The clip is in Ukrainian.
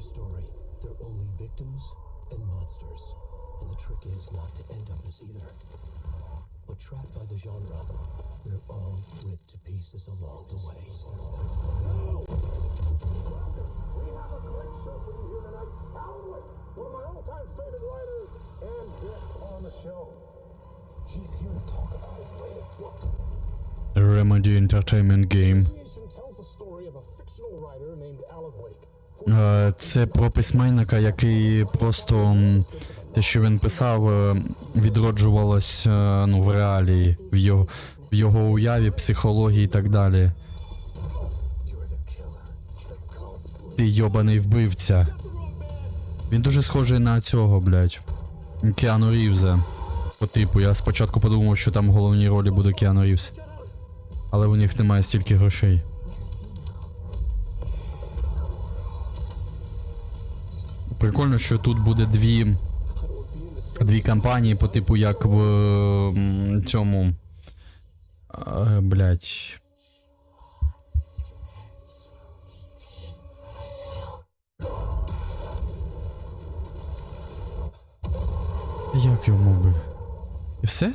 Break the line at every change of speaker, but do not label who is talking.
their story. They're only victims and monsters. And the trick is not to end up as either. But trapped by the genre, we're all ripped to pieces along the way.
We have a great show for you here tonight. Alan Wake, one of my all-time favorite writers, and guests on the show. He's here to talk about his latest book.
Remedy Entertainment Game.
Association tells the story of a fictional writer named Alan Wake.
Е, Це про письменника, який просто те, що він писав, е, відроджувалось е, ну, в реалії, в його, в його уяві, психології і так далі. Ти йобаний вбивця. Він дуже схожий на цього, блядь. Кіану Рівза. По типу, я спочатку подумав, що там в головній ролі буде Кіану Рівз. Але у них немає стільки грошей. Прикольно, що тут буде дві. Дві кампанії по типу, як в цьому. Е, блядь. Як його мовили? І все?